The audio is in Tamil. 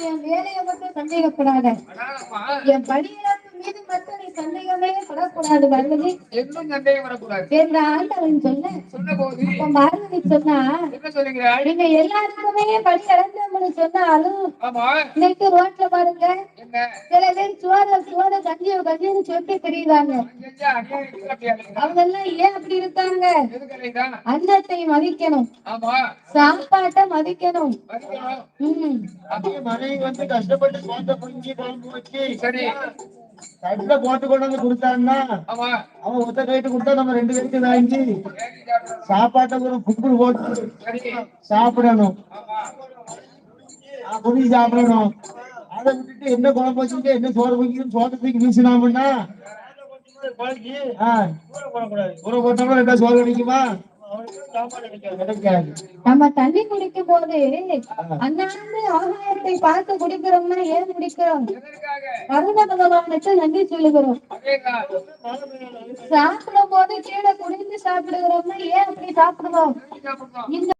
என் வேலையை மட்டும் சந்தேகப்படாத. என் பணியிடத்து மீது படக்கூடாது பார்வதி சந்தேகம் வரக்கூடாது. என்ற ஆண்டவன் சொன்ன அப்ப பார்வதி சொன்னா என்ன நீங்க எல்லாருக்குமே பணி இழந்தவங்கன்னு சொன்னாலும் ஆமா. இன்னைக்கு ரோட்ல பாருங்க. என்ன? சில பேர் சோற சோற கஞ்சியோ கஞ்சின்னு சொல்லி தெரியுறாங்க? அவங்க எல்லாம் ஏன் அப்படி இருக்காங்க? அன்னத்தை மதிக்கணும். ஆமா. சாப்பாட்டை மதிக்கணும். மதிக்கணும். உம் அப்படியே மனைவி வந்து கஷ்டப்பட்டு சோத்த புரிஞ்சு குழம்பு வச்சு சரி. தட்டுல போட்டு கொண்டு வந்து கொடுத்தான்னா அவன் ஒத்த கைட்டு கொடுத்தா நம்ம ரெண்டு பேருக்கு வாங்கி. சாப்பாட்டை ஒரு கும்பிடு போட்டு சாப்பிடணும். புளி சாப்பிடணும். அதை விட்டுட்டு என்ன குழம்பு வச்சுட்டு என்ன சோறு வைக்கணும் சோதத்துக்கு வீசினாமுன்னா ஆ, ஊற போட்டோம்னா ரெண்டா சோறு கிடைக்குமா நம்ம தண்ணி குடிக்கும் போது அண்ணாந்து ஆகாயத்தை பார்த்து குடிக்கிறோம்னா ஏன் குடிக்கிறோம்? எதற்காக பகவானுக்கு நன்றி சொல்லுகிறோம். சாப்பிடும் போது கீழே குடிந்து சாப்பிடுகிறோம்னா ஏன் அப்படி சாப்பிடுவோம்? இந்த